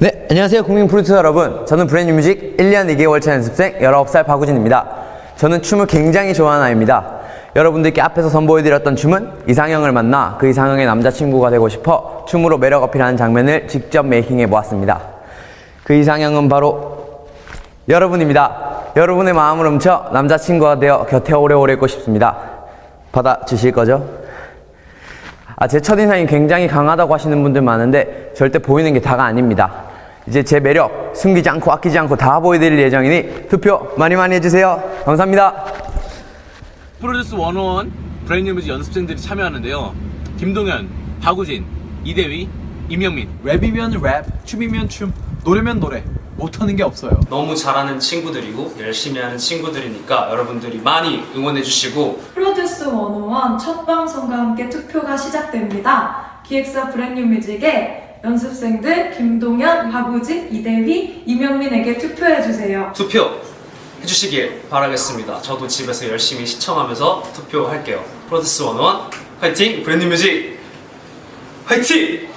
네, 안녕하세요 국민 프로듀서 여러분. 저는 브랜뉴 뮤직 1년 2개월 차 연습생 19살 박우진입니다. 저는 춤을 굉장히 좋아하는 아이입니다. 여러분들께 앞에서 선보여드렸던 춤은 이상형을 만나 그 이상형의 남자친구가 되고 싶어 춤으로 매력 어필하는 장면을 직접 메이킹해 보았습니다. 그 이상형은 바로 여러분입니다. 여러분의 마음을 훔쳐 남자친구가 되어 곁에 오래오래 있고 싶습니다. 받아주실 거죠? 아, 제 첫인상이 굉장히 강하다고 하시는 분들 많은데 절대 보이는 게 다가 아닙니다. 이제 제 매력 숨기지 않고 아끼지 않고 다 보여드릴 예정이니 투표 많이 많이 해주세요. 감사합니다. 프로듀스 101 브랜뉴 뮤직 연습생들이 참여하는데요. 김동현, 박우진, 이대휘, 임영민. 랩이면 랩, 춤이면 춤, 노래면 노래. 못하는 게 없어요. 너무 잘하는 친구들이고 열심히 하는 친구들이니까 여러분들이 많이 응원해 주시고 프로듀스 101 첫 방송과 함께 투표가 시작됩니다. 기획사 브랜뉴 뮤직의 연습생들 김동현, 박우진, 이대휘, 이명민에게 투표해주세요. 투표 해주시길 바라겠습니다. 저도 집에서 열심히 시청하면서 투표할게요. 프로듀스 101 화이팅! 브랜드 뮤직 화이팅!